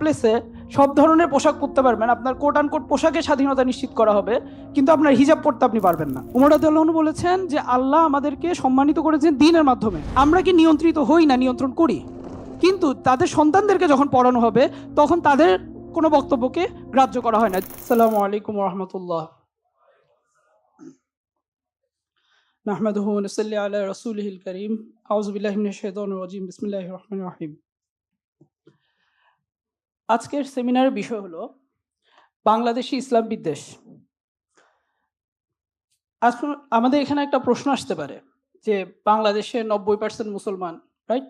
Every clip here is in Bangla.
প্লেসে সব ধরনের পোশাক পরতে পারবেন। আপনার কোট আন কোট পোশাকের স্বাধীনতা নিশ্চিত করা হবে, কিন্তু আপনার হিজাব পড়তে আপনি পারবেন না। উমর আদালন বলেছেন যে, আল্লাহ আমাদেরকে সম্মানিত করেছেন দিনের মাধ্যমে। আমরা কি নিয়ন্ত্রিত হই না নিয়ন্ত্রণ করি? কিন্তু তাদের সন্তানদেরকে যখন পড়ানো হবে, তখন তাদের কোনো বক্তব্যকে গ্রাহ্য করা হয় না। সালাম আলাইকুম রহমতুল্লাহ। নাহমাদুহু নসাল্লি আলা রাসূলিহিল কারীম। আউযু বিল্লাহি মিনাশ শাইতানির রাজীম। বিসমিল্লাহির রহিম। আজকের সেমিনারের বিষয় হলো বাংলাদেশি ইসলাম বিদ্বেষ। এখন আমাদের এখানে একটা প্রশ্ন আসতে পারে যে বাংলাদেশে নব্বই পার্সেন্ট মুসলমান রাইট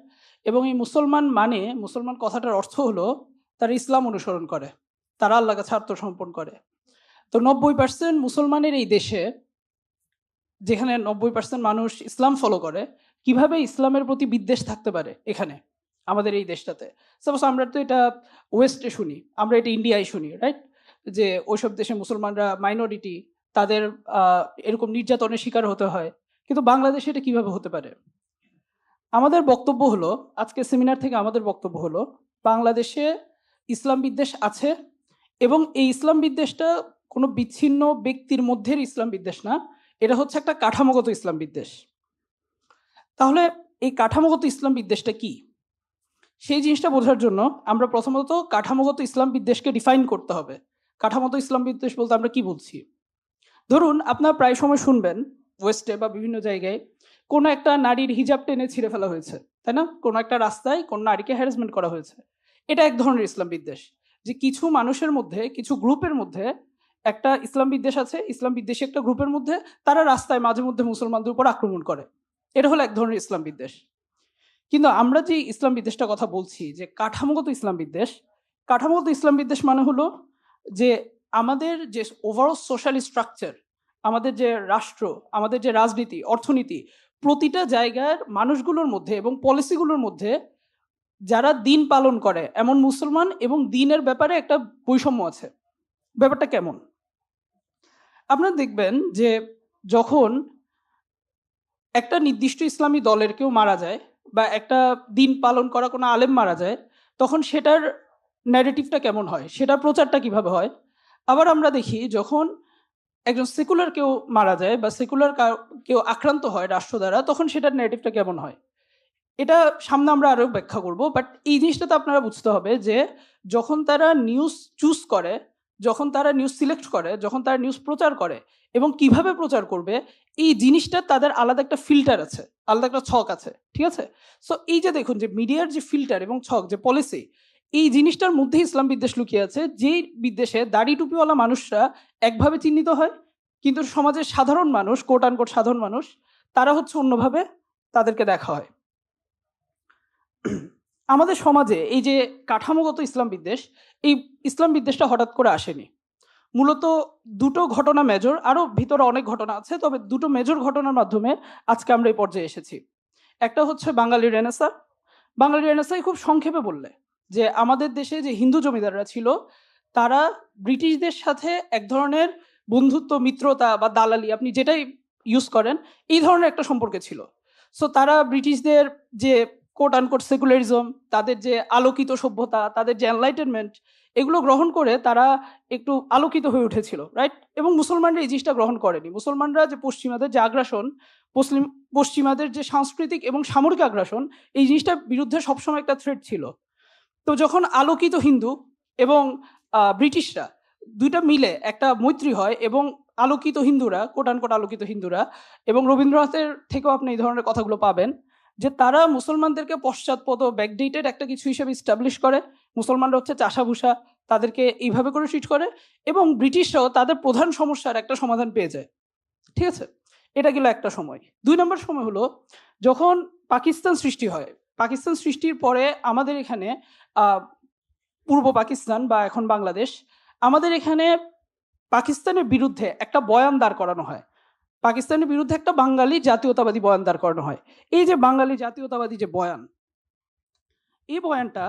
এবং এই মুসলমান মানে মুসলমান কথাটার অর্থ হলো তারা ইসলাম অনুসরণ করে, তারা আল্লাহ কাছে আত্মসমর্পণ করে। তো নব্বই পার্সেন্ট মুসলমানের এই দেশে, যেখানে নব্বই পার্সেন্ট মানুষ ইসলাম ফলো করে, কীভাবে ইসলামের প্রতি বিদ্বেষ থাকতে পারে এখানে? আমাদের এই দেশটাতে। সাপোজ আমরা তো এটা ওয়েস্টে শুনি, আমরা এটা ইন্ডিয়ায় শুনি রাইট যে ওইসব দেশে মুসলমানরা মাইনরিটি তাদের এরকম নির্যাতনের শিকার হতে হয়। কিন্তু বাংলাদেশে এটা কীভাবে হতে পারে? আমাদের বক্তব্য হলো, আজকে সেমিনার থেকে আমাদের বক্তব্য হলো, বাংলাদেশে ইসলাম বিদ্বেষ আছে এবং এই ইসলাম বিদ্বেষটা কোনো বিচ্ছিন্ন ব্যক্তির মধ্যের ইসলাম বিদ্বেষ না, এটা হচ্ছে একটা কাঠামোগত ইসলাম বিদ্বেষ। তাহলে এই কাঠামোগত ইসলাম বিদ্বেষটা কি? সেই জিনিসটা বোঝার জন্য আমরা প্রথমত কাঠামোগত ইসলাম বিদ্বেষকে ডিফাইন করতে হবে। কাঠামোগত ইসলাম বিদ্বেষ বলতে আমরা কি বলছি? ধরুন, আপনারা প্রায় সময় শুনবেন ওয়েস্টে বা বিভিন্ন জায়গায়, কোনো একটা নারীর হিজাব টেনে ছিঁড়ে ফেলা হয়েছে, তাই না? কোনো একটা রাস্তায় কোন নারীকে হ্যারাসমেন্ট করা হয়েছে। এটা এক ধরনের ইসলাম বিদ্বেষ। যে কিছু মানুষের মধ্যে, কিছু গ্রুপের মধ্যে একটা ইসলাম বিদ্বেষ আছে, ইসলাম বিদ্বেষী একটা গ্রুপের মধ্যে তারা রাস্তায় মাঝে মধ্যে মুসলমানদের উপর আক্রমণ করে। এটা হলো এক ধরনের ইসলাম বিদ্বেষ। কিন্তু আমরা যে ইসলাম বিদ্বেষটা কথা বলছি, যে কাঠামোগত ইসলাম বিদ্বেষ, কাঠামোগত ইসলাম বিদ্বেষ মানে হলো যে আমাদের যে ওভারঅল সোশ্যাল স্ট্রাকচার আমাদের যে রাষ্ট্র, আমাদের যে রাজনীতি, অর্থনীতি, প্রতিটা জায়গার মানুষগুলোর মধ্যে এবং পলিসিগুলোর মধ্যে যারা দিন পালন করে, এমন মুসলমান এবং দিনের ব্যাপারে একটা বৈষম্য আছে। ব্যাপারটা কেমন? আপনারা দেখবেন যে যখন একটা নির্দিষ্ট ইসলামী দলের কেউ মারা যায় বা একটা দিন পালন করা কোনো আলেম মারা যায়, তখন সেটার ন্যারেটিভটা কেমন হয়? সেটার প্রচারটা কীভাবে হয়? আবার আমরা দেখি যখন একজন সেকুলার কেউ মারা যায় বা সেকুলার কেউ আক্রান্ত হয় রাষ্ট্র দ্বারা, তখন সেটার ন্যারেটিভটা কেমন হয়? এটা সামনে আমরা আরও ব্যাখ্যা করব বাট এই জিনিসটা তো আপনারা বুঝতে হবে যে যখন তারা নিউজ চুজ করে যখন তারা নিউজ সিলেক্ট করে, যখন তারা নিউজ প্রচার করে এবং কীভাবে প্রচার করবে, এই জিনিসটা তাদের আলাদা একটা ফিল্টার আছে, আলাদা একটা ছক আছে, ঠিক আছে? সো এই যে দেখুন যে মিডিয়ার যে ফিল্টার এবং ছক, যে পলিসি এই জিনিসটার মধ্যে ইসলাম বিদ্বেষ লুকিয়ে আছে, যেই বিদ্বেষে দাড়ি টুপিওয়ালা মানুষরা একভাবে চিহ্নিত হয়, কিন্তু সমাজের সাধারণ মানুষ কোট আনকোট সাধারণ মানুষ, তারা হচ্ছে অন্যভাবে তাদেরকে দেখা হয়। আমাদের সমাজে এই যে কাঠামোগত ইসলাম বিদ্বেষ এই ইসলাম বিদ্বেষটা হঠাৎ করে আসেনি। মূলত দুটো ঘটনা মেজর আরও ভিতরে অনেক ঘটনা আছে, তবে দুটো মেজর ঘটনার মাধ্যমে আজকে আমরা এই পর্যায়ে এসেছি। একটা হচ্ছে বাঙালি রেনেসা বাঙালি রেনেসাই খুব সংক্ষেপে বললে যে, আমাদের দেশে যে হিন্দু জমিদাররা ছিল, তারা ব্রিটিশদের সাথে এক ধরনের বন্ধুত্ব, মিত্রতা বা দালালি, আপনি যেটাই ইউজ করেন, এই ধরনের একটা সম্পর্কে ছিল। সো তারা ব্রিটিশদের যে কোট আনকোট সেকুলারিজম তাদের যে আলোকিত সভ্যতা, তাদের যে এনলাইটেনমেন্ট এগুলো গ্রহণ করে তারা একটু আলোকিত হয়ে উঠেছিল রাইট এবং মুসলমানরা এই জিনিসটা গ্রহণ করেনি। মুসলমানরা যে পশ্চিমাদের যে আগ্রাসন, মুসলিম, পশ্চিমাদের যে সাংস্কৃতিক এবং সামরিক আগ্রাসন, এই জিনিসটার বিরুদ্ধে সবসময় একটা থ্রেট ছিল। তো যখন আলোকিত হিন্দু এবং ব্রিটিশরা দুইটা মিলে একটা মৈত্রী হয় এবং আলোকিত হিন্দুরা কোটানকোট আলোকিত হিন্দুরা এবং রবীন্দ্রনাথের থেকেও আপনি এই ধরনের কথাগুলো পাবেন যে তারা মুসলমানদেরকে পশ্চাৎপদ ব্যাকডেটেড একটা কিছু হিসেবে স্টাবলিশ করে। মুসলমানরা হচ্ছে চাষাভূষা, তাদেরকে এইভাবে করে ট্রিট করে এবং ব্রিটিশরাও তাদের প্রধান সমস্যার একটা সমাধান পেয়ে যায়। ঠিক আছে? এটা গেল একটা সময়। দুই নম্বর সময় হলো যখন পাকিস্তান সৃষ্টি হয়। পাকিস্তান সৃষ্টির পরে আমাদের এখানে পূর্ব পাকিস্তান বা এখন বাংলাদেশ, আমাদের এখানে পাকিস্তানের বিরুদ্ধে একটা বয়ান দাঁড় করানো হয়। পাকিস্তানের বিরুদ্ধে একটা বাঙালি জাতীয়তাবাদী বয়ান দাঁড় করানো হয়। এই যে বাঙালি জাতীয়তাবাদী যে বয়ান, এই বয়ানটা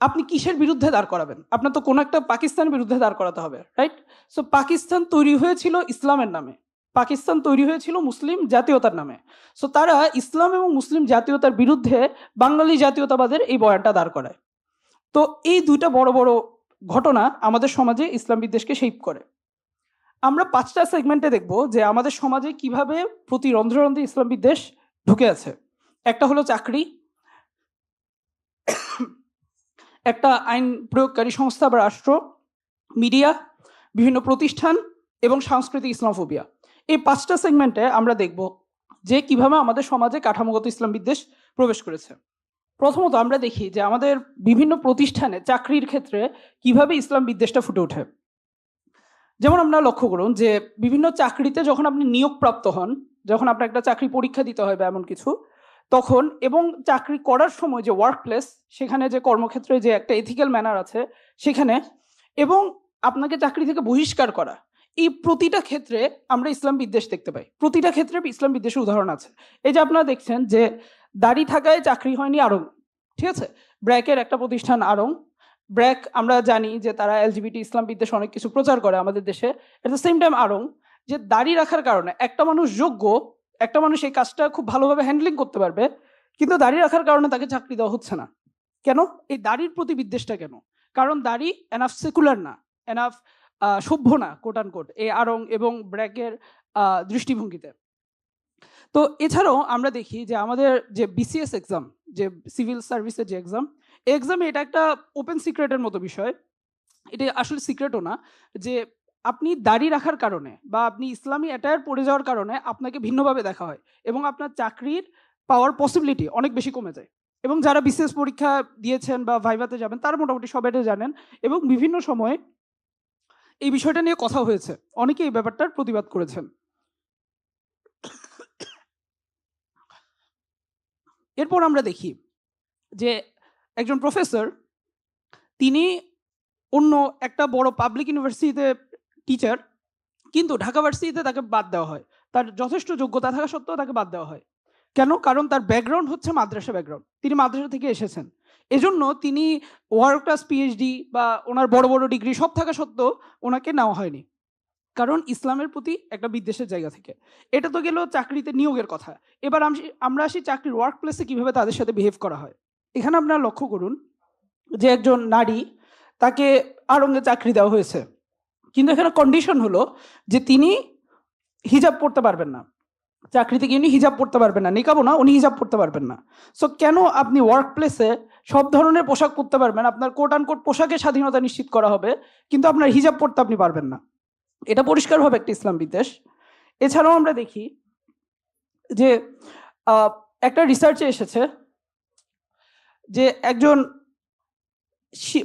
আপনি কিসের বিরুদ্ধে দাঁড় করাবেন? আপনার তো কোনো একটা পাকিস্তানের বিরুদ্ধে দাঁড় করাতে হবে রাইট সো পাকিস্তান তৈরি হয়েছিল ইসলামের নামে। পাকিস্তান তৈরি হয়েছিল মুসলিম জাতীয়তার নামে। সো তারা ইসলাম এবং মুসলিম জাতীয়তার বিরুদ্ধে বাঙালি জাতীয়তাবাদের এই বয়ানটা দাঁড় করায়। তো, এই দুইটা বড় বড় ঘটনা আমাদের সমাজে ইসলাম বিদ্বেষকে শেপ করে। আমরা পাঁচটা সেগমেন্টে দেখব যে আমাদের সমাজে কীভাবে প্রতি রন্ধ্রে রন্ধ্রে ইসলাম বিদ্বেষ ঢুকে আছে। একটা হলো চাকরি। একটা আইন প্রয়োগকারী সংস্থা বা রাষ্ট্র, মিডিয়া, বিভিন্ন প্রতিষ্ঠান এবং সাংস্কৃতিক ইসলামফোবিয়া। এই পাঁচটা সেগমেন্টে আমরা দেখব যে কীভাবে আমাদের সমাজে কাঠামোগত ইসলাম বিদ্বেষ প্রবেশ করেছে। প্রথমত আমরা দেখি যে আমাদের বিভিন্ন প্রতিষ্ঠানে চাকরির ক্ষেত্রে কীভাবে ইসলাম বিদ্বেষটা ফুটে ওঠে। যেমন আপনারা লক্ষ্য করুন যে বিভিন্ন চাকরিতে যখন আপনি নিয়োগপ্রাপ্ত হন, যখন আপনার একটা চাকরি পরীক্ষা দিতে হয় বা এমন কিছু, তখন এবং চাকরি করার সময় যে ওয়ার্ক প্লেস সেখানে যে কর্মক্ষেত্রে যে একটা এথিক্যাল ম্যানার আছে, সেখানে এবং আপনাকে চাকরি থেকে বহিষ্কার করা, এই প্রতিটা ক্ষেত্রে আমরা ইসলাম বিদ্বেষ দেখতে পাই। প্রতিটা ক্ষেত্রে ইসলাম বিদ্বেষের উদাহরণ আছে। এই যে আপনারা দেখছেন যে দাড়ি থাকায় চাকরি হয়নি আরং, ঠিক আছে? ব্র্যাকের একটা প্রতিষ্ঠান আরং ব্র্যাক, আমরা জানি যে তারা এলজিবিটি, ইসলাম বিদ্বেষ অনেক কিছু প্রচার করে আমাদের দেশে। At the same time Aarong যে দাড়ি রাখার কারণে একটা মানুষ যোগ্য, একটা মানুষ এই কাজটা খুব ভালোভাবে হ্যান্ডলিং করতে পারবে, কিন্তু দাড়ি রাখার কারণে তাকে চাকরি দেওয়া হচ্ছে না। কেন? এই দাড়ির প্রতি বিদ্বেষটা কেন? কারণ দাড়ি এনাফ সেকুলার না এনাফ সভ্য না কোট আন কোট এই আরং এবং ব্র্যাকের দৃষ্টিভঙ্গিতে। তো এছাড়াও আমরা দেখি যে আমাদের যে বিসিএস এক্সাম যে সিভিল সার্ভিসের যে এক্সাম এক্সামে এটা একটা ওপেন সিক্রেটের মতো বিষয়। এটা আসলে সিক্রেটও না, যে আপনি দাড়ি রাখার কারণে বা আপনি ইসলামী অ্যাটায়ার পড়ে যাওয়ার কারণে আপনাকে ভিন্নভাবে দেখা হয় এবং আপনার চাকরির পাওয়ার পসিবিলিটি অনেক বেশি কমে যায়। এবং যারা বিশেষ পরীক্ষা দিয়েছেন বা ভাইভাতে যাবেন, তারা মোটামুটি সবাই এটা জানেন এবং বিভিন্ন সময়ে এই বিষয়টা নিয়ে কথা হয়েছে। অনেকে এই ব্যাপারটার প্রতিবাদ করেছেন। এরপর আমরা দেখি যে একজন প্রফেসর তিনি অন্য একটা বড় পাবলিক ইউনিভার্সিটিতে টিচার কিন্তু ঢাকা ভার্সিটিতে তাকে বাদ দেওয়া হয়। তার যথেষ্ট যোগ্যতা থাকা সত্ত্বেও তাকে বাদ দেওয়া হয়। কেন? কারণ তার ব্যাকগ্রাউন্ড হচ্ছে মাদ্রাসা ব্যাকগ্রাউন্ড তিনি মাদ্রাসা থেকে এসেছেন। এজন্য তিনি ওয়ার্ল্ড ক্লাস পিএইচডি বা ওনার বড় বড় ডিগ্রি সব থাকা সত্ত্বেও ওনাকে নেওয়া হয়নি। কারণ ইসলামের প্রতি একটা বিদ্বেষের জায়গা থেকে। এটা তো গেল চাকরিতে নিয়োগের কথা। এবার আমি- আমরা আসি চাকরির ওয়ার্ক প্লেসে কীভাবে তাদের সাথে বিহেভ করা হয়। এখানে আপনারা লক্ষ্য করুন যে একজন নারী তাকে আরঙ্গে চাকরি দেওয়া হয়েছে। কিন্তু এখানে কন্ডিশন হলো যে তিনি হিজাব পড়তে পারবেন না। চাকরি থেকে উনি হিজাব পড়তে পারবেন না। নিকাবো না, উনি হিজাব পড়তে পারবেন না। সো কেন আপনি ওয়ার্ক প্লেসে সব ধরনের পোশাক পরতে পারবেন? আপনার কোট কোট পোশাকের স্বাধীনতা নিশ্চিত করা হবে, কিন্তু আপনার হিজাব পড়তে আপনি পারবেন না। এটা পরিষ্কারভাবে একটা ইসলাম বিদ্বেষ। এছাড়াও আমরা দেখি যে একটা রিসার্চে এসেছে যে একজন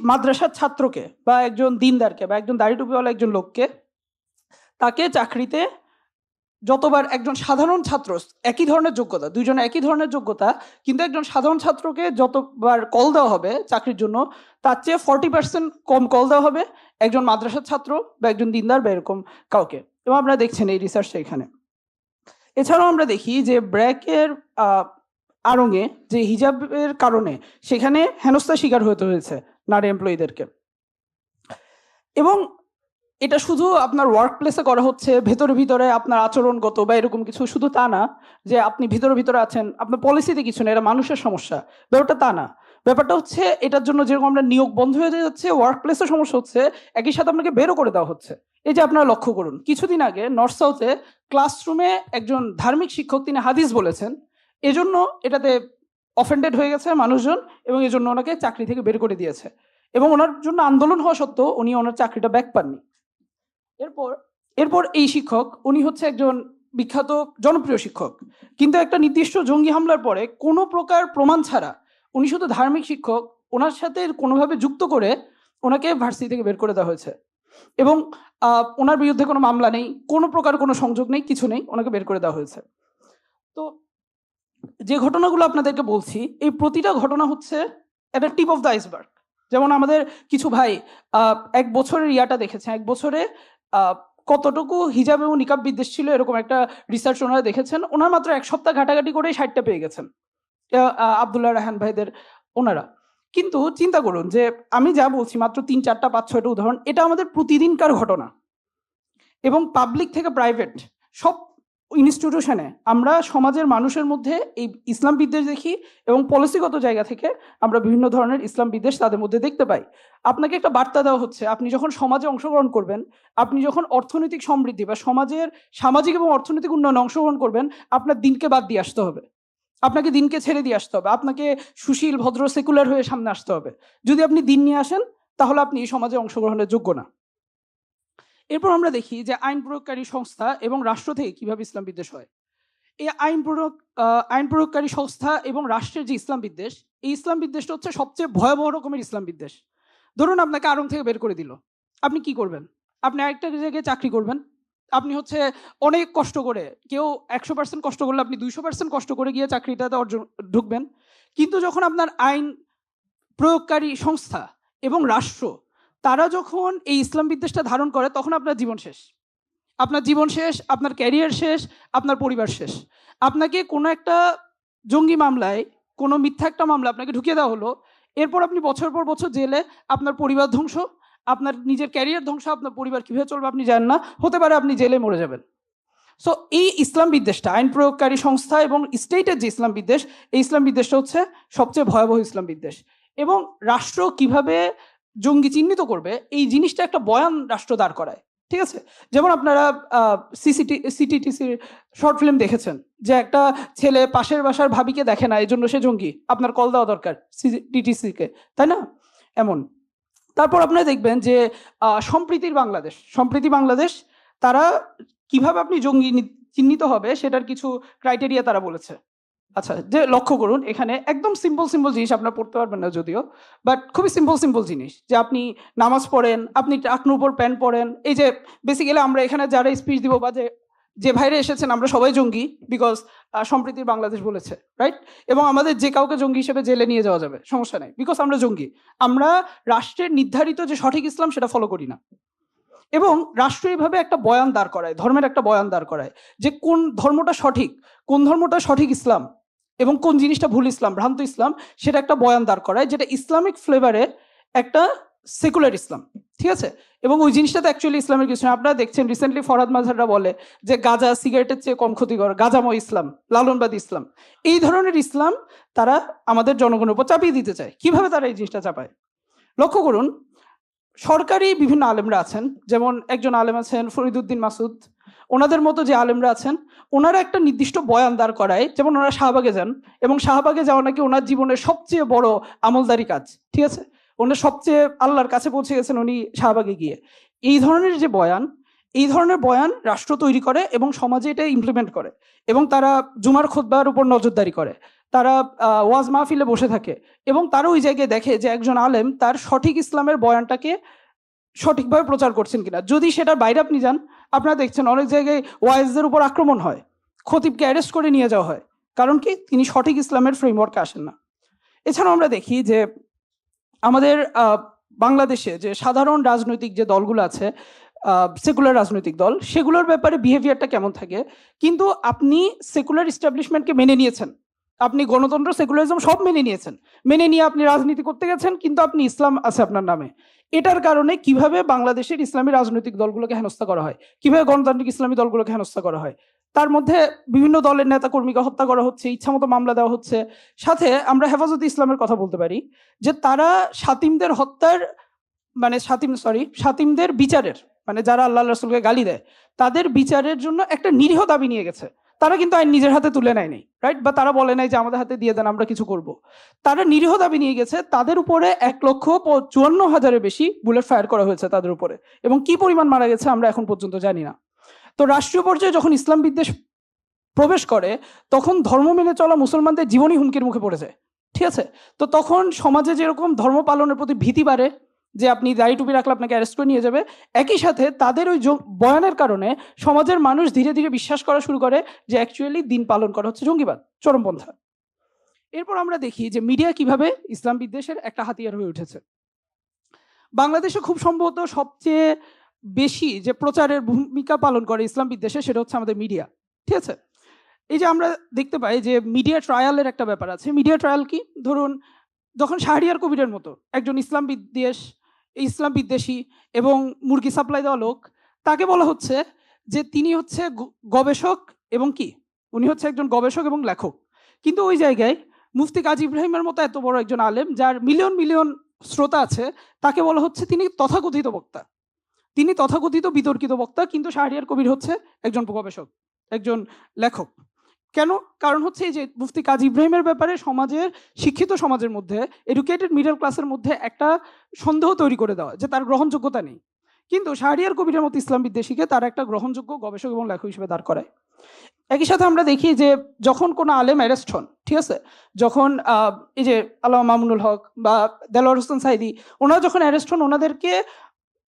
মাদ্রাসার ছাত্রকে বা একজন দিনদারকে বা একজন দাড়ি টুপিওয়ালা একজন লোককে তাকে চাকরিতে যতবার একজন সাধারণ ছাত্র, একই ধরনের যোগ্যতা, দুইজনে একই ধরনের যোগ্যতা, কিন্তু একজন সাধারণ ছাত্রকে যতবার কল দেওয়া হবে চাকরির জন্য, তার চেয়ে ফর্টি পার্সেন্ট কম কল দেওয়া হবে একজন মাদ্রাসার ছাত্র বা একজন দিনদার বা এরকম কাউকে। এবং আপনারা দেখছেন এই রিসার্চটা এখানে। এছাড়াও আমরা দেখি যে ব্র্যাকের আড়ঙে যে হিজাবের কারণে সেখানে হেনস্থা শিকার হতে হয়েছে নারী এমপ্লয়ীদেরকে এবং এটা শুধু আপনার ওয়ার্ক প্লেসে করা হচ্ছে, ভেতরে ভিতরে আপনার আচরণগত বা এরকম কিছু শুধু তা না, যে আপনি ভিতরে ভিতরে আছেন, আপনার পলিসিতে কিছু না, এটা মানুষের সমস্যা, ব্যাপারটা তা না। ব্যাপারটা হচ্ছে এটার জন্য যেরকম আমরা নিয়োগ বন্ধ হয়ে যাচ্ছে ওয়ার্ক প্লেসে সমস্যা হচ্ছে, একই সাথে আপনাকে বেরো করে দেওয়া হচ্ছে। এই যে আপনারা লক্ষ্য করুন, কিছুদিন আগে নর্থ সাউথে ক্লাসরুমে একজন ধার্মিক শিক্ষক, তিনি হাদিস বলেছেন এজন্য এটাতে অফেন্ডেড হয়ে গেছে মানুষজন এবং এজন্য ওনাকে চাকরি থেকে বের করে দিয়েছে। এবং ওনার জন্য আন্দোলন হওয়া সত্ত্বেও উনি ওনার চাকরিটা ব্যাক পাননি। এরপর এরপর এই শিক্ষক, উনি হচ্ছে একজন বিখ্যাত জনপ্রিয় শিক্ষক। কিন্তু একটা নির্দিষ্ট জঙ্গি হামলার পরে কোনো প্রকার প্রমাণ ছাড়া উনি শুধু ধার্মিক শিক্ষক, ওনার সাথে কোনোভাবে যুক্ত করে ওনাকে ভার্সিটি থেকে বের করে দেওয়া হয়েছে। এবং ওনার বিরুদ্ধে কোনো মামলা নেই, কোনো প্রকার কোনো সংযোগ নেই, কিছু নেই, ওনাকে বের করে দেওয়া হয়েছে। তো যে ঘটনাগুলো আপনাদেরকে বলছি, এই প্রতিটা ঘটনা হচ্ছে একটা টিপ অফ দ্য আইসবার্গ যেমন আমাদের কিছু ভাই এক বছরের ইয়াটা দেখেছে এক বছরে কতটুকু হিজাব এবং নিকাব বিদ্বেষ ছিল এরকম একটা রিসার্চ ওনারা দেখেছেন, ওনার মাত্র এক সপ্তাহ ঘাটাঘাটি করেই ষাটটা পেয়ে গেছেন আবদুল্লাহ রাহান ভাইদের ওনারা। কিন্তু চিন্তা করুন যে, আমি যা বলছি মাত্র তিন, চারটা, পাঁচ, ছয়টা উদাহরণ, এটা আমাদের প্রতিদিনকার ঘটনা। এবং পাবলিক থেকে প্রাইভেট সব ইনস্টিটিউশনে আমরা সমাজের মানুষের মধ্যে এই ইসলাম বিদ্বেষ দেখি এবং পলিসিগত জায়গা থেকে আমরা বিভিন্ন ধরনের ইসলাম বিদ্বেষ তাদের মধ্যে দেখতে পাই। আপনাকে একটা বার্তা দেওয়া হচ্ছে, আপনি যখন সমাজে অংশগ্রহণ করবেন, আপনি যখন অর্থনৈতিক সমৃদ্ধি বা সমাজের সামাজিক এবং অর্থনৈতিক উন্নয়নে অংশগ্রহণ করবেন, আপনার দিনকে বাদ দিয়ে আসতে হবে। আপনাকে দিনকে ছেড়ে দিয়ে আসতে হবে। আপনাকে সুশীল, ভদ্র সেকুলার হয়ে সামনে আসতে হবে। যদি আপনি দিন নিয়ে আসেন, তাহলে আপনি এই সমাজে অংশগ্রহণের যোগ্য না। এরপর আমরা দেখি যে আইন প্রয়োগকারী সংস্থা এবং রাষ্ট্র থেকে কীভাবে ইসলাম বিদ্বেষ হয়। এই আইন প্রয়োগ আইন প্রয়োগকারী সংস্থা এবং রাষ্ট্রের যে ইসলাম বিদ্বেষ, এই ইসলাম বিদ্বেষটা হচ্ছে সবচেয়ে ভয়াবহ রকমের ইসলাম বিদ্বেষ। ধরুন আপনাকে আড়ং থেকে বের করে দিল। আপনি কি করবেন? আপনি আরেকটা জায়গায় চাকরি করবেন। আপনি হচ্ছে অনেক কষ্ট করে, কেউ একশো পার্সেন্ট কষ্ট করলে আপনি দুইশো পার্সেন্ট কষ্ট করে গিয়ে চাকরিটাতে অর্জন, ঢুকবেন। কিন্তু যখন আপনার আইন প্রয়োগকারী সংস্থা এবং রাষ্ট্র তারা যখন এই ইসলাম বিদ্বেষটা ধারণ করে, তখন আপনার জীবন শেষ। আপনার জীবন শেষ, আপনার ক্যারিয়ার শেষ, আপনার পরিবার শেষ। আপনাকে কোনো একটা জঙ্গি মামলায়, কোনো মিথ্যা একটা মামলা আপনাকে ঢুকিয়ে দেওয়া হলো। এরপর আপনি বছর পর বছর জেলে, আপনার পরিবার ধ্বংস, আপনার নিজের ক্যারিয়ার ধ্বংস, আপনার পরিবার কীভাবে চলবে আপনি জানেন না। হতে পারে আপনি জেলে মরে যাবেন। সো এই ইসলাম বিদ্বেষটা, আইন প্রয়োগকারী সংস্থা এবং স্টেটের যে ইসলাম বিদ্বেষ, এই ইসলাম বিদ্বেষটা হচ্ছে সবচেয়ে ভয়াবহ ইসলাম বিদ্বেষ। এবং রাষ্ট্র কীভাবে জঙ্গি চিহ্নিত করবে, এই জিনিসটা একটা বয়ান রাষ্ট্র দাঁড় করায়, ঠিক আছে? যেমন আপনারা সিসিটি সিটিটিসির শর্ট ফিল্ম দেখেছেন, যে একটা ছেলে পাশের বাসার ভাবিকে দেখে না এই জন্য সে জঙ্গি, আপনার কল দেওয়া দরকার সিটিটিসিকে তাই না? এমন। তারপর আপনারা দেখবেন যে সম্প্রীতির বাংলাদেশ, সম্প্রীতি বাংলাদেশ, তারা কীভাবে আপনি জঙ্গি চিহ্নিত হবে, সেটার কিছু ক্রাইটেরিয়া তারা বলেছে। আচ্ছা যে লক্ষ্য করুন, এখানে একদম সিম্পল সিম্পল জিনিস আপনার পড়তে পারবেন না যদিও বাট খুবই সিম্পল সিম্পল জিনিস, যে আপনি নামাজ পড়েন, আপনি টাকনুর উপর প্যান্ট পরেন এই যে বেসিক্যালি আমরা এখানে যারা স্পিচ দিব বা যে যে ভাইরে এসেছেন, আমরা সবাই জঙ্গি বিকজ সম্প্রীতির বাংলাদেশ বলেছে রাইট এবং আমাদের যে কাউকে জঙ্গি হিসেবে জেলে নিয়ে যাওয়া যাবে, সমস্যা নেই বিকজ আমরা জঙ্গি। আমরা রাষ্ট্রের নির্ধারিত যে সঠিক ইসলাম, সেটা ফলো করি না। এবং রাষ্ট্র এইভাবে একটা বয়ান দাঁড় করায়, ধর্মের একটা বয়ান দাঁড় করায়, যে কোন ধর্মটা সঠিক, কোন ধর্মটা সঠিক ইসলাম এবং কোন জিনিসটা ভুল ইসলাম? ভ্রান্ত ইসলাম, সেটা একটা বয়ান দাঁড় করায় যেটা ইসলামিক ফ্লেভারে একটা সেকুলার ইসলাম, ঠিক আছে? এবং ওই জিনিসটাতে অ্যাকচুয়ালি ইসলামের কিছু আপনারা দেখছেন রিসেন্টলি ফরাদ মাঝাররা বলে যে গাজা সিগারেটের চেয়ে কম ক্ষতিকর, গাজাময় ইসলাম, লালনবাদ ইসলাম। এই ধরনের ইসলাম তারা আমাদের জনগণের উপর চাপিয়ে দিতে চায়। কীভাবে তারা এই জিনিসটা চাপায়? লক্ষ্য করুন, সরকারি বিভিন্ন আলেমরা আছেন, যেমন একজন আলেম আছেন ফরিদুদ্দিন মাসুদ ওনাদের মতো যে আলেমরা আছেন, ওনারা একটা নির্দিষ্ট বয়ান দাঁড় করায়, যেমন ওনারা শাহবাগে যান, এবং শাহবাগে যাওয়া নাকি ওনার জীবনের সবচেয়ে বড় আমলদারি কাজ, ঠিক আছে? ওনার সবচেয়ে আল্লাহর কাছে পৌঁছে গেছেন উনি শাহবাগে গিয়ে। এই ধরনের যে বয়ান, এই ধরনের বয়ান রাষ্ট্র তৈরি করে এবং সমাজে এটা ইমপ্লিমেন্ট করে, এবং তারা জুমার খোদ্বার উপর নজরদারি করে, তারা ওয়াজ মাহফিলে বসে থাকে, এবং তারা ওই জায়গায় দেখে যে একজন আলেম তার সঠিক ইসলামের বয়ানটাকে সঠিকভাবে প্রচার করছেন কিনা। যদি সেটার বাইরে আপনি যান আপনারা দেখছেন, অনেক জায়গায় ওয়াইজদের উপর আক্রমণ হয়। খতিবকে অ্যারেস্ট করে নিয়ে যাওয়া হয়। কারণ কি? তিনি সঠিক ইসলামের ফ্রেমওয়ার্কে আসেন না। এছাড়াও আমরা দেখি যে, আমাদের বাংলাদেশে যে সাধারণ রাজনৈতিক যে দলগুলো আছে সেকুলার রাজনৈতিক দল, সেগুলোর ব্যাপারে বিহেভিয়ারটা কেমন থাকে? কিন্তু আপনি সেকুলার ইস্টাবলিশমেন্টকে মেনে নিয়েছেন। আপনি গণতন্ত্র, সেকুলারিজম সব মেনে নিয়েছেন। মেনে নিয়ে আপনি রাজনীতি করতে গেছেন, কিন্তু আপনি ইসলাম আছে আপনার নামে। এটার কারণে কীভাবে বাংলাদেশের ইসলামী রাজনৈতিক দলগুলোকে হেনস্থা করা হয়? কীভাবে গণতান্ত্রিক ইসলামী দলগুলোকে হেনস্থা করা হয়? তার মধ্যে বিভিন্ন দলের নেতা কর্মীকে হত্যা করা হচ্ছে, ইচ্ছামতো মামলা দেওয়া হচ্ছে। সাথে আমরা হেফাজতে ইসলামের কথা বলতে পারি, যে তারা সাতিমদের হত্যার মানে সাতিম সরি সাতিমদের বিচারের মানে যারা আল্লাহ রসুলকে গালি দেয়, তাদের বিচারের জন্য একটা নিরীহ দাবি নিয়ে গেছে। তারা কিন্তু আইন নিজের হাতে তুলে নেয়নি রাইট বা তারা বলে নাই যে আমাদের হাতে দিয়ে দেন, আমরা কিছু করব। তারা নিরীহ দাবি নিয়ে গেছে, তাদের উপরে এক লক্ষ চুয়ান্ন হাজারের বেশি বুলেট ফায়ার করা হয়েছে তাদের উপরে। এবং কি পরিমাণ মারা গেছে আমরা এখন পর্যন্ত জানি না। তো রাষ্ট্রীয় পর্যায়ে যখন ইসলাম বিদ্বেষ প্রবেশ করে, তখন ধর্ম মেনে চলা মুসলমানদের জীবনই হুমকির মুখে পড়ে যায়, ঠিক আছে? তো তখন সমাজে যেরকম ধর্ম পালনের প্রতি ভীতি বাড়ে যে আপনি দাড়ি টুপি রাখলে আপনাকে অ্যারেস্ট করে নিয়ে যাবে। একই সাথে তাদের ওই বয়ানের কারণে সমাজের মানুষ ধীরে ধীরে বিশ্বাস করা শুরু করে যে অ্যাকচুয়ালি দিন পালন করা হচ্ছে জঙ্গিবাদ চরমপন্থা এরপর আমরা দেখি যে মিডিয়া কীভাবে ইসলাম বিদ্বেষের একটা হাতিয়ার হয়ে উঠেছে। বাংলাদেশে খুব সম্ভবত সবচেয়ে বেশি যে প্রচারের ভূমিকা পালন করে ইসলাম বিদ্বেষে সেটা হচ্ছে আমাদের মিডিয়া, ঠিক আছে? এই যে আমরা দেখতে পাই যে মিডিয়া ট্রায়ালের একটা ব্যাপার আছে। মিডিয়া ট্রায়াল কি? ধরুন, যখন শাহরিয়ার কবিরের মতো একজন ইসলাম বিদ্বেষ ইসলাম বিদ্বেষী এবং মুরগি সাপ্লাই দেওয়া লোক, তাকে বলা হচ্ছে যে তিনি হচ্ছে গবেষক এবং কি? উনি হচ্ছে একজন গবেষক এবং লেখক। কিন্তু ওই জায়গায় মুফতি কাজী ইব্রাহিমের মতো এত বড় একজন আলেম, যার মিলিয়ন মিলিয়ন শ্রোতা আছে, তাকে বলা হচ্ছে তিনি তথাকথিত বক্তা। তিনি তথাকথিত বিতর্কিত বক্তা, কিন্তু শাহরিয়ার কবির হচ্ছে একজন গবেষক, একজন লেখক। কেন? কারণ হচ্ছে এই যে মুফতি কাজী ইব্রাহিমের ব্যাপারে সমাজের, শিক্ষিত সমাজের মধ্যে এডুকেটেড মিডল ক্লাসের মধ্যে একটা সন্দেহ তৈরি করে দেওয়া, যে তার গ্রহণযোগ্যতা নেই। কিন্তু শাহরিয়ার কবিরের মতো ইসলাম বিদ্বেষীকে তার একটা গ্রহণযোগ্য গবেষক এবং লেখক হিসেবে দাঁড় করায়। একই সাথে আমরা দেখি যে যখন কোনো আলেম অ্যারেস্ট হন, ঠিক আছে? যখন এই যে আল্লাহ মামুনুল হক বা দেলোয়ার হোসেন সাইদি, ওনারা যখন অ্যারেস্ট হন, ওনাদেরকে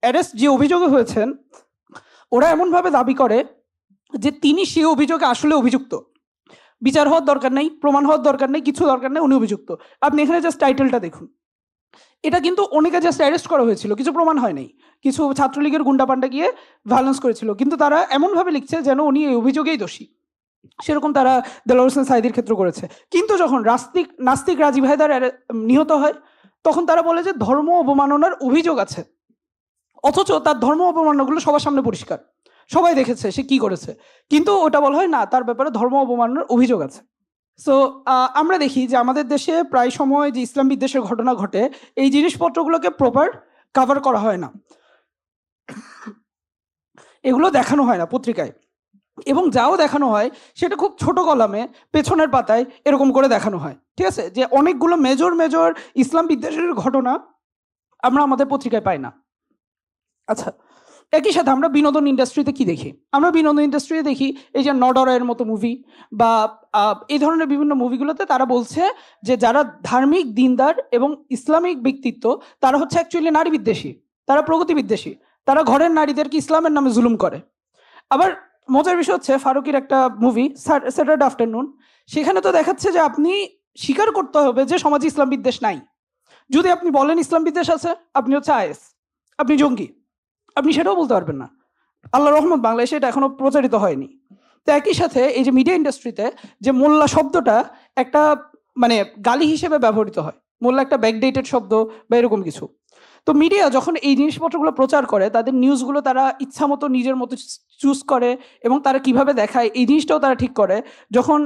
অ্যারেস্ট যে অভিযোগে হয়েছেন, ওরা এমনভাবে দাবি করে যে তিনি সেই অভিযোগে আসলে অভিযুক্ত। বিচার হওয়ার দরকার নেই, প্রমাণ হওয়ার দরকার নেই, কিছু দরকার নেই, উনি অভিযুক্ত। আপনি এখানে জাস্ট টাইটেলটা দেখুন। এটা কিন্তু অনেকে জাস্ট অ্যারেস্ট করা হয়েছিল, কিছু প্রমাণ হয় নাই। কিছু ছাত্রলীগের গুন্ডা পান্ডা গিয়ে ভায়োলেন্স করেছিল, কিন্তু তারা এমনভাবে লিখছে যেন উনি এই অভিযোগেই দোষী। সেরকম তারা দেলোয়ার হোসেন সাইদির ক্ষেত্রে করেছে। কিন্তু যখন রাস্তিক, নাস্তিক রাজীব হায়দার নিহত হয়, তখন তারা বলে যে ধর্ম অবমাননার অভিযোগ আছে। অথচ তার ধর্ম অবমাননাগুলো সবার সামনে পরিষ্কার। সবাই দেখেছে, সে কি করেছে। কিন্তু ওটা বলা হয় না, তার ব্যাপারে ধর্ম অবমাননার অভিযোগ আছে। সো আমরা দেখি যে আমাদের দেশে প্রায় সময় যে ইসলাম বিদ্বেষের ঘটনা ঘটে, এই জিনিসপত্রগুলোকে প্রপার কভার করা হয় না। এগুলো দেখানো হয় না পত্রিকায়। এবং যাও দেখানো হয়, সেটা খুব ছোট কলামে, পেছনের পাতায় এরকম করে দেখানো হয়। ঠিক আছে? যে অনেকগুলো মেজর মেজর ইসলাম বিদ্বেষের ঘটনা আমরা আমাদের পত্রিকায় পাই না। আচ্ছা একই সাথে আমরা বিনোদন ইন্ডাস্ট্রিতে কি দেখি? আমরা বিনোদন ইন্ডাস্ট্রিতে দেখি এই যে নডরের মতো মুভি বা এই ধরনের বিভিন্ন মুভিগুলোতে তারা বলছে যে যারা ধার্মিক, দিনদার এবং ইসলামিক ব্যক্তিত্ব, তারা হচ্ছে অ্যাকচুয়ালি নারী বিদ্বেষী তারা প্রগতি বিদ্বেষী তারা ঘরের নারীদেরকে ইসলামের নামে জুলুম করে। আবার মজার বিষয় হচ্ছে ফারুকির একটা মুভি স্যাটারডে আফটারনুন সেখানে তো দেখাচ্ছে যে আপনি স্বীকার করতে হবে যে সমাজে ইসলাম বিদ্বেষ নাই। যদি আপনি বলেন ইসলাম বিদ্বেষ আছে, আপনি হচ্ছে আইএস, আপনি জঙ্গি। আপনি সেটাও বলতে পারবেন না। আল্লাহ রহমত বাংলাদেশে এটা এখনও প্রচারিত হয়নি। তো একই সাথে এই যে মিডিয়া ইন্ডাস্ট্রিতে যে মোল্লা শব্দটা একটা মানে গালি হিসেবে ব্যবহৃত হয়। মোল্লা একটা ব্যাকডেটেড শব্দ বা এরকম কিছু। তো মিডিয়া যখন এই জিনিসপত্রগুলো প্রচার করে, তাদের নিউজগুলো তারা ইচ্ছা মতো নিজের মতো চুজ করে এবং তারা কীভাবে দেখায়, এই জিনিসটাও তারা ঠিক করে। যখন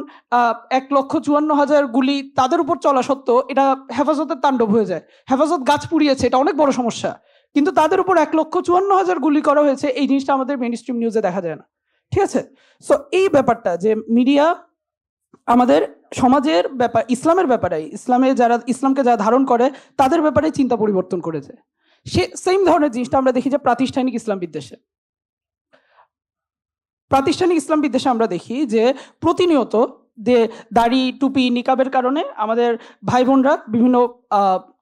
এক লক্ষ চুয়ান্ন হাজার গুলি তাদের উপর চলা সত্ত্বেও এটা হেফাজতের তাণ্ডব হয়ে যায়। হেফাজত গাছ পুড়িয়েছে, এটা অনেক বড় সমস্যা। কিন্তু তাদের উপর এক লক্ষ চুয়ান্ন হাজার গুলি করা হয়েছে, এই জিনিসটা আমাদের মেন স্ট্রিম নিউজে দেখা যায় না। ঠিক আছে? সো এই ব্যাপারটা যে মিডিয়া আমাদের সমাজের ব্যাপার, ইসলামের ব্যাপারে, ইসলামে যারা, ইসলামকে যারা ধারণ করে, তাদের ব্যাপারে চিন্তা পরিবর্তন করেছে। সে সেম ধরনের জিনিসটা আমরা দেখি যে প্রাতিষ্ঠানিক ইসলাম বিদ্বেষে। প্রাতিষ্ঠানিক ইসলাম বিদ্বেষে আমরা দেখি যে প্রতিনিয়ত দাড়ি, টুপি, নিকাবের কারণে আমাদের ভাই বোনরা বিভিন্ন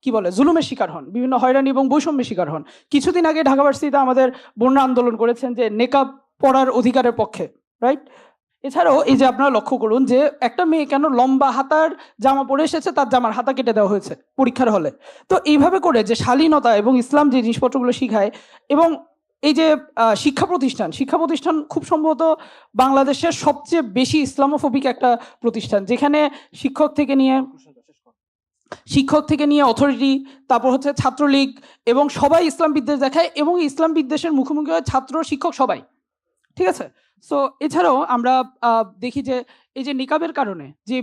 কি বলে, জুলুমের শিকার হন, বিভিন্ন হয়রানি এবং বৈষম্যের শিকার হন। কিছুদিন আগে ঢাকা ভার্সিটিতে আমাদের বোনরা আন্দোলন করেছেন যে নেকাব পড়ার অধিকারের পক্ষে রাইট এছাড়াও এই যে আপনারা লক্ষ্য করুন যে একটা মেয়ে কেন লম্বা হাতার জামা পরে এসেছে, তার জামার হাতা কেটে দেওয়া হয়েছে পরীক্ষার হলে। তো এইভাবে করে যে শালীনতা এবং ইসলাম যে জিনিসপত্রগুলো শিখায় এবং এই যে শিক্ষা প্রতিষ্ঠান শিক্ষা প্রতিষ্ঠান খুব সম্ভবত বাংলাদেশের সবচেয়ে বেশি ইসলামোফোবিক একটা প্রতিষ্ঠান, যেখানে শিক্ষক থেকে নিয়ে শিক্ষক থেকে নিয়ে অথরিটি তারপর হচ্ছে ছাত্রলীগ এবং সবাই ইসলাম বিদ্বেষ দেখায় এবং ইসলাম বিদ্বেষের মুখোমুখি হয় ছাত্র, শিক্ষক সবাই, ঠিক আছে? সো এছাড়াও আমরা দেখি যে, এই যে নিকাবের কারণে যে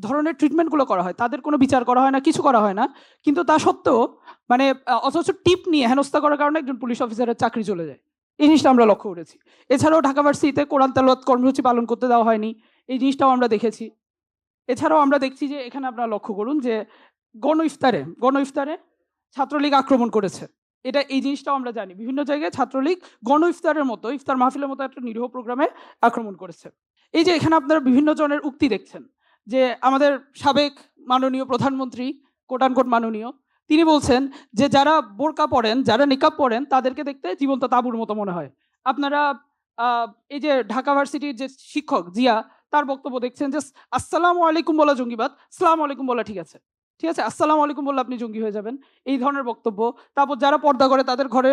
ধরনের ট্রিটমেন্টগুলো করা হয়। তাদের কোনো বিচার করা হয় না, কিছু করা হয় না। কিন্তু তা সত্ত্বেও মানে অথচ টিপ নিয়ে হেনস্থা করার কারণে একজন পুলিশ অফিসারের চাকরি চলে যায়। এই জিনিসটা আমরা লক্ষ্য করেছি। এছাড়াও ঢাকা ভার্সিটিতে কোরআন তালত কর্মসূচি পালন করতে দেওয়া হয়নি। এই জিনিসটাও আমরা দেখেছি। এছাড়াও আমরা দেখছি যে, এখানে আপনারা লক্ষ্য করুন যে, গণ ইফতারে গণ ইফতারে ছাত্রলীগ আক্রমণ করেছে। এটা, এই জিনিসটাও আমরা জানি। বিভিন্ন জায়গায় ছাত্রলীগ গণ ইফতারের মতো, ইফতার মাহফিলের মতো একটা নিরীহ প্রোগ্রামে আক্রমণ করেছে। এই যে, এখানে আপনারা বিভিন্ন জনের উক্তি দেখছেন। যে আমাদের সাবেক মাননীয় প্রধানমন্ত্রী কোটানকোট মাননীয়, তিনি বলছেন যে যারা বোরকা পরেন, যারা নিকাব পরেন, তাদেরকে দেখতে জীবন্ত তাঁবুর মতো মনে হয়। আপনারা এই যে ঢাকা ভার্সিটির যে শিক্ষক জিয়া, তার বক্তব্য দেখছেন যে, আসসালামু আলাইকুম বলা জঙ্গিবাদ, সালাম আলাইকুম বলা ঠিক আছে। ঠিক আছে? আসসালামু আলাইকুম বললে আপনি জঙ্গি হয়ে যাবেন। এই ধরনের বক্তব্য। তারপর যারা পর্দা করে, তাদের ঘরে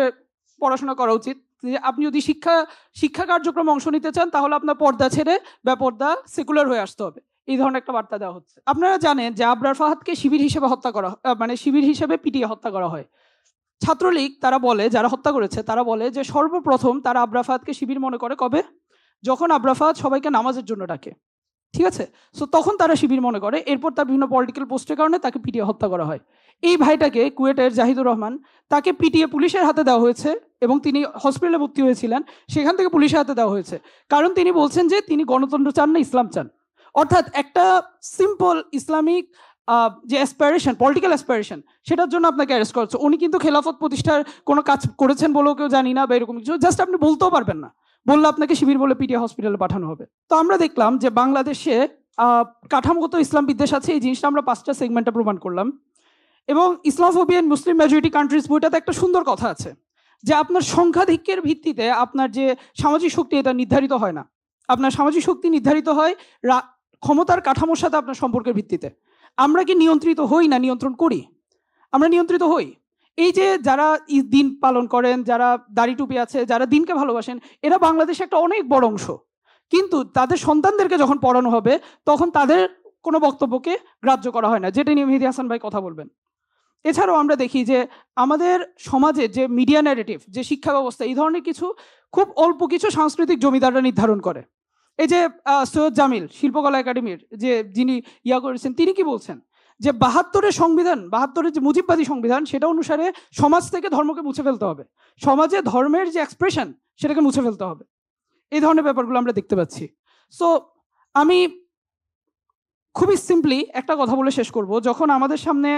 পড়াশোনা করা উচিত। যে আপনি যদি শিক্ষা শিক্ষা কার্যক্রমে অংশ নিতে চান, তাহলে আপনার পর্দা ছেড়ে বেপর্দা সেকুলার হয়ে আসতে হবে। এই ধরনের একটা বার্তা দেওয়া হচ্ছে। আপনারা জানেন যে আবরার ফাহাদকে শিবির হিসেবে হত্যা করা মানে শিবির হিসেবে পিটিয়ে হত্যা করা হয়। ছাত্রলীগ তারা বলে, যারা হত্যা করেছে, তারা বলে যে সর্বপ্রথম তারা আবরার ফাহাদকে শিবির মনে করে কবে? যখন আব্রাফাত সবাইকে নামাজের জন্য ডাকে। ঠিক আছে? সো তখন তারা শিবির মনে করে, এরপর তার বিভিন্ন পলিটিক্যাল পোস্টের কারণে তাকে পিটিয়ে হত্যা করা হয়। এই ভাইটাকে, কুয়েটের জাহিদুর রহমান, তাকে পিটিয়ে পুলিশের হাতে দেওয়া হয়েছে এবং তিনি হসপিটালে ভর্তি হয়েছিলেন। সেখান থেকে পুলিশের হাতে দেওয়া হয়েছে। কারণ তিনি বলছেন যে তিনি গণতন্ত্র চান না, ইসলাম চান। অর্থাৎ একটা সিম্পল ইসলামিক যে অ্যাসপাইরেশন পলিটিক্যাল অ্যাসপাইরেশন সেটার জন্য আপনাকে অ্যারেস্ট করা হচ্ছে। উনি কিন্তু খেলাফত প্রতিষ্ঠার কোনো কাজ করেছেন বলেও কেউ জানি না বা এরকম কিছু। জাস্ট আপনি বলতেও পারবেন না। বললে আপনাকে শিবির বলে পিটিয়ে হসপিটালে পাঠানো হবে। তো আমরা দেখলাম যে বাংলাদেশে কাঠামোগত ইসলাম বিদ্বেষ আছে, এই জিনিসটা আমরা পাঁচটা সেগমেন্টে প্রমাণ করলাম। এবং ইসলাম ইসলামোফোবিয়ান মুসলিম মেজরিটি কান্ট্রিজ বইটাতে একটা সুন্দর কথা আছে, যে আপনার সংখ্যাধিক্যের ভিত্তিতে আপনার যে সামাজিক শক্তি, এটা নির্ধারিত হয় না। আপনার সামাজিক শক্তি নির্ধারিত হয় ক্ষমতার কাঠামোর সাথে আপনার সম্পর্কের ভিত্তিতে। আমরা কি নিয়ন্ত্রিত হই না নিয়ন্ত্রণ করি? আমরা নিয়ন্ত্রিত হই। এই যে যারা দিন পালন করেন, যারা দাড়ি টুপি আছে, যারা দিনকে ভালোবাসেন, এরা বাংলাদেশে একটা অনেক বড় অংশ। কিন্তু তাদের সন্তানদেরকে যখন পড়ানো হবে, তখন তাদের কোনো বক্তব্যকে গ্রাহ্য করা হয় না। যেটা নিয়ে মেহেদি হাসান ভাই কথা বলবেন। এছাড়াও আমরা দেখি যে আমাদের সমাজে যে মিডিয়া ন্যারেটিভ যে শিক্ষা ব্যবস্থা, এই ধরনের কিছু খুব অল্প কিছু সাংস্কৃতিক জমিদাররা নির্ধারণ করে। এই যে সৈয়দ জামিল, শিল্পকলা একাডেমির যে যিনি ইয়া করেছেন, তিনি কি বলছেন? যে বাহাত্তরের সংবিধান, বাহাত্তরের যে মুজিববাদী সংবিধান, সেটা অনুসারে সমাজ থেকে ধর্মকে মুছে ফেলতে হবে। সমাজে ধর্মের যে এক্সপ্রেশন সেটাকে মুছে ফেলতে হবে। এই ধরনের ব্যাপারগুলো আমরা দেখতে পাচ্ছি। সো আমি খুবই সিম্পলি একটা কথা বলে শেষ করব। যখন আমাদের সামনে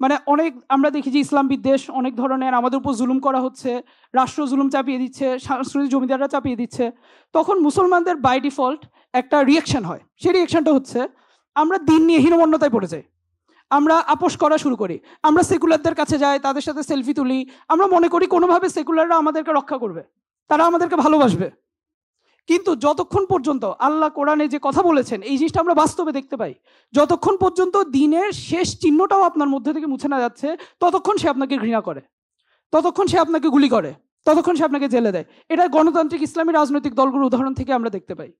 মানে অনেক, আমরা দেখি যে ইসলাম বিদ্বেষ অনেক ধরনের আমাদের উপর জুলুম করা হচ্ছে, রাষ্ট্র জুলুম চাপিয়ে দিচ্ছে, সাংস্কৃতিক জমিদাররা চাপিয়ে দিচ্ছে। তখন মুসলমানদের বাই ডিফল্ট একটা রিয়েকশন হয়। সেই রিয়েকশনটা হচ্ছে, আমরা দিন নিয়ে হীনমন্যতায় পড়ে যাই। আমরা আপোষ করা শুরু করি। আমরা সেকুলারদের কাছে যাই, তাদের সাথে সেলফি তুলি। আমরা মনে করি কোনোভাবে সেকুলাররা আমাদেরকে রক্ষা করবে। তারা আমাদেরকে ভালোবাসবে। কিন্তু যতক্ষণ পর্যন্ত আল্লাহ কোরআনে যে কথা বলেছেন, এই জিনিসটা আমরা বাস্তবে দেখতে পাই। যতক্ষণ পর্যন্ত দিনের শেষ চিহ্নটাও আপনার মধ্যে থেকে মুছে না যাচ্ছে, ততক্ষণ সে আপনাকে ঘৃণা করে। ততক্ষণ সে আপনাকে গুলি করে। ততক্ষণ সে আপনাকে জেলে দেয়। এটা গণতান্ত্রিক ইসলামী রাজনৈতিক দলগুলোর উদাহরণ থেকে আমরা দেখতে পাই।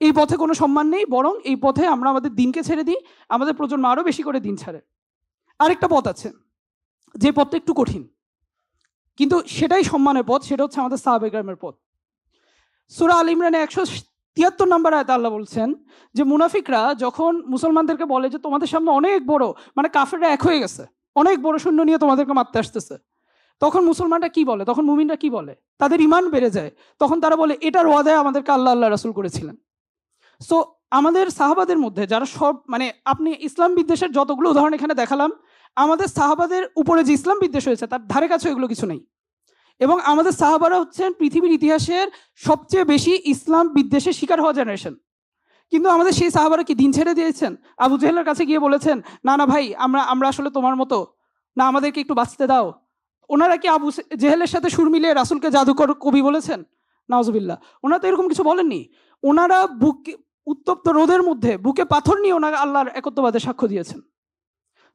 এই পথে কোনো সম্মান নেই, বরং এই পথে আমরা আমাদের দিনকে ছেড়ে দিই, আমাদের প্রজন্ম আরও বেশি করে দিন ছাড়ে। আরেকটা পথ আছে, যে পথটা একটু কঠিন। কিন্তু সেটাই সম্মানের পথ, সেটা হচ্ছে আমাদের সাহাবেগ্রামের পথ। সুরা আল ইমরানে একশো তিয়াত্তর নম্বর আয়তা আল্লাহ বলছেন যে, মুনাফিকরা যখন মুসলমানদেরকে বলে যে, তোমাদের সামনে অনেক বড় মানে কাফেররা এক হয়ে গেছে। অনেক বড় শূন্য নিয়ে তোমাদেরকে মারতে আসতেছে। তখন মুসলমানরা কি বলে? তখন মুমিনরা কি বলে? তাদের ইমান বেড়ে যায়। তখন তারা বলে, এটার ওয়াদায় আমাদেরকে আল্লাহ আল্লাহ রাসুল করেছিলেন। সো আমাদের সাহাবাদের মধ্যে যারা সব মানে আপনি ইসলাম বিদ্বেষের যতগুলো উদাহরণ এখানে দেখালাম, আমাদের সাহাবাদের উপরে যে ইসলাম বিদ্বেষ হয়েছে, তার ধারে কাছে এগুলো কিছু নেই। এবং আমাদের সাহাবারা হচ্ছেন পৃথিবীর ইতিহাসের সবচেয়ে বেশি ইসলাম বিদ্বেষের শিকার হওয়া জেনারেশন কিন্তু আমাদের সেই সাহাবারা কি দিন ছেড়ে দিয়েছেন? আবু জেহেলের কাছে গিয়ে বলেছেন, না না ভাই, আমরা আমরা আসলে তোমার মতো। না, আমাদেরকে একটু বাঁচতে দাও। ওনারা কি আবু জেহেলের সাথে সুর মিলিয়ে রাসুলকে জাদুকর কবি বলেছেন? নাওজবিল্লা ওনারা তো এরকম কিছু বলেননি। ওনারা বুকে, উত্তপ্ত রোদের মধ্যে বুকে পাথর নিয়ে ওনারা আল্লাহর একত্ববাদে সাক্ষ্য দিয়েছেন।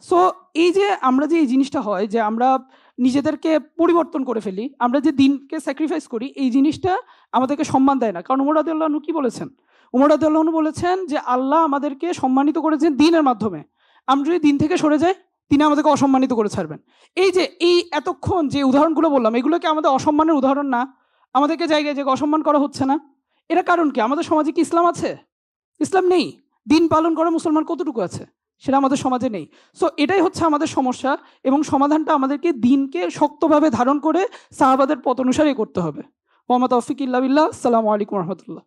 সো এই যে আমরা যে এই জিনিসটা হয় যে আমরা নিজেদেরকে পরিবর্তন করে ফেলি, আমরা যে দিনকে স্যাক্রিফাইস করি, এই জিনিসটা আমাদেরকে সম্মান দেয় না। কারণ উমর আদাল্লাহ কি বলেছেন? উমর আদাল্লাহ বলেছেন যে, আল্লাহ আমাদেরকে সম্মানিত করেছেন দিনের মাধ্যমে। আমরা যদি দিন থেকে সরে যাই, তিনি আমাদেরকে অসম্মানিত করে ছাড়বেন। এই যে, এই এতক্ষণ যে উদাহরণগুলো বললাম, এগুলো কি আমাদের অসম্মানের উদাহরণ না? আমাদেরকে জায়গায় জায়গায় অসম্মান করা হচ্ছে না? এটা কারণ কি? আমাদের সমাজে কি ইসলাম আছে? ইসলাম নেই। দিন পালন করা মুসলমান কতটুকু আছে? সেটা আমাদের সমাজে নেই। সো এটাই হচ্ছে আমাদের সমস্যা এবং সমাধানটা আমাদেরকে দিনকে শক্তভাবে ধারণ করে সাহাবাদের পথ অনুসারে করতে হবে। মোহাম্মদ তৌফিক ইল্লা সালাম আলাইকুম রহমতুল্লাহ।